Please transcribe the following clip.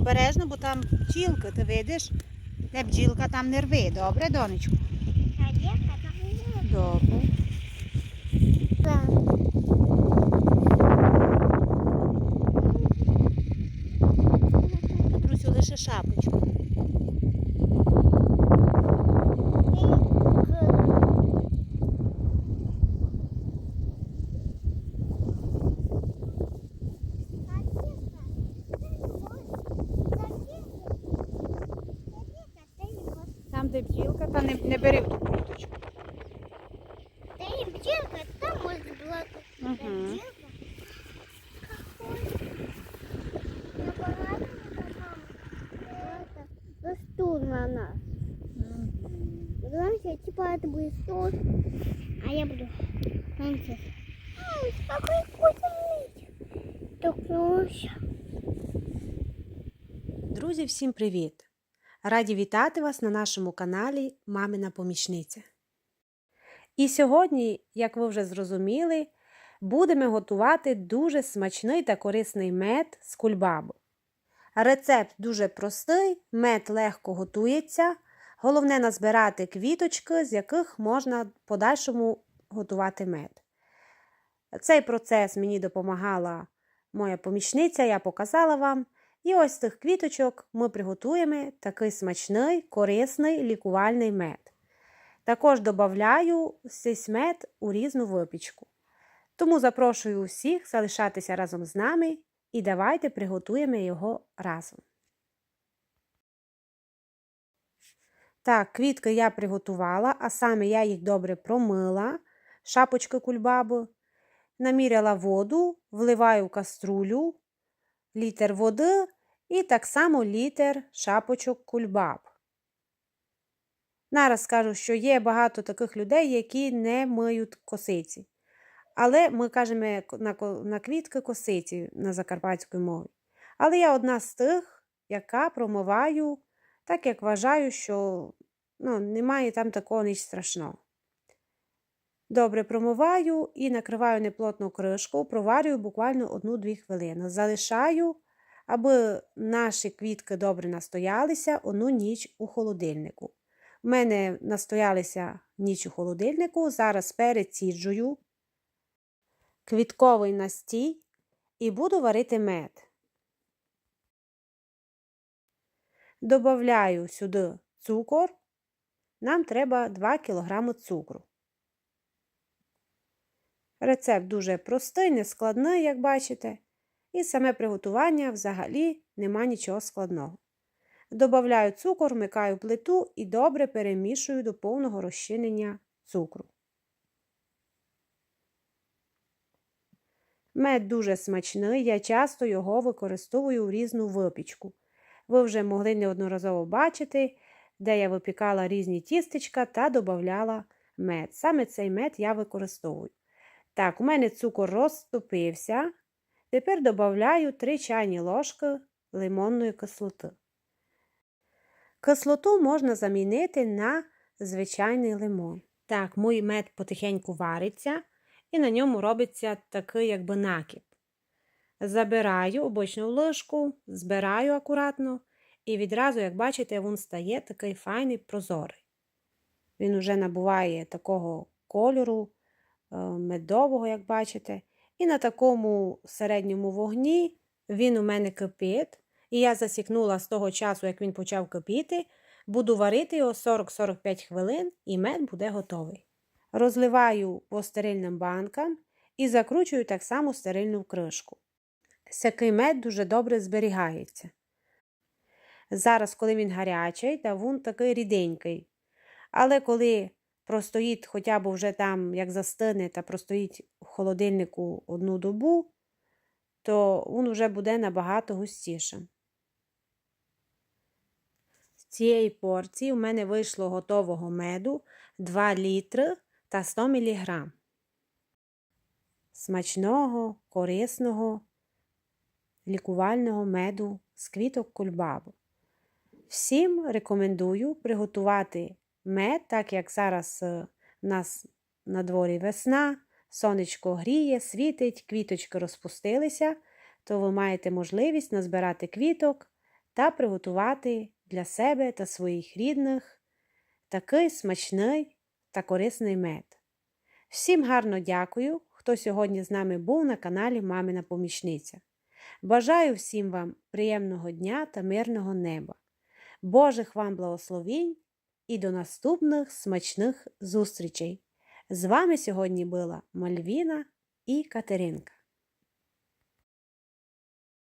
обережно, бо там бджілка, ти видиш? Де бджілка, там не рви. Добре, донечко? А де там є? Добре. де бджілка, та не, не бери в ту квіточку. там может была Мгм. Стул на нас. Знаете, типа это будет стул, а я буду танцевать. Ой, какой вкусный. Токнувся. Друзі, всім привіт! Раді вітати вас на нашому каналі Мамина Помічниця. І сьогодні, як ви вже зрозуміли, будемо готувати дуже смачний та корисний мед з кульбабу. Рецепт дуже простий, мед легко готується. Головне назбирати квіточки, з яких можна в подальшому готувати мед. Цей процес мені допомагала моя помічниця, я показала вам. І ось з тих квіточок ми приготуємо такий смачний, корисний лікувальний мед. Також додаю цей мед у різну випічку. Тому запрошую усіх залишатися разом з нами і давайте приготуємо його разом. Так, квітки я приготувала, а саме я їх добре промила, шапочки кульбаби, наміряла воду, вливаю в каструлю, літр води і так само літр шапочок кульбаб. Нараз скажу, що є багато таких людей, які не миють косиці. Але ми кажемо на, квітки косиці на закарпатській мові. Але я одна з тих, яка промиваю, так як вважаю, що ну, немає там такого ніч страшного. Добре промиваю і накриваю неплотну кришку, проварюю буквально 1-2 хвилини. Залишаю, аби наші квітки добре настоялися одну ніч у холодильнику. У мене настоялися ніч у холодильнику, зараз переціджую квітковий настій і буду варити мед. Добавляю сюди цукор. Нам треба 2 кг цукру. Рецепт дуже простий, нескладний, як бачите, і саме приготування взагалі нема нічого складного. Добавляю цукор, вмикаю плиту і добре перемішую до повного розчинення цукру. Мед дуже смачний, я часто його використовую в різну випічку. Ви вже могли неодноразово бачити, де я випікала різні тістечка та додавала мед. Саме цей мед я використовую. Так, у мене цукор розтопився. Тепер додаю 3 чайні ложки лимонної кислоти. Кислоту можна замінити на звичайний лимон. Так, мій мед потихеньку вариться, і на ньому робиться такий якби накіп. Забираю обичну ложку, збираю акуратно, і відразу, як бачите, він стає такий файний прозорий. Він уже набуває такого кольору е, медового, як бачите. І на такому середньому вогні він у мене кипить. І я засікнула з того часу, як він почав кипіти, буду варити його 40-45 хвилин, і мед буде готовий. Розливаю по стерильним банкам і закручую так само стерильну кришку. Сякий мед дуже добре зберігається. Зараз, коли він гарячий, та він такий ріденький. Але коли простоїть хоча б вже там, як застине, та простоїть холодильнику одну добу, то він вже буде набагато густішим. З цієї порції у мене вийшло готового меду 2 літри та 100 мг. Смачного, корисного, лікувального меду з квіток кульбабу. Всім рекомендую приготувати мед, так як зараз е, в нас на дворі весна, сонечко гріє, світить, квіточки розпустилися, то ви маєте можливість назбирати квіток та приготувати для себе та своїх рідних такий смачний та корисний мед. Всім гарно дякую, хто сьогодні з нами був на каналі Мамина Помічниця. Бажаю всім вам приємного дня та мирного неба. Божих вам благословінь і до наступних смачних зустрічей! З вами сьогодні була Мальвіна і Катеринка.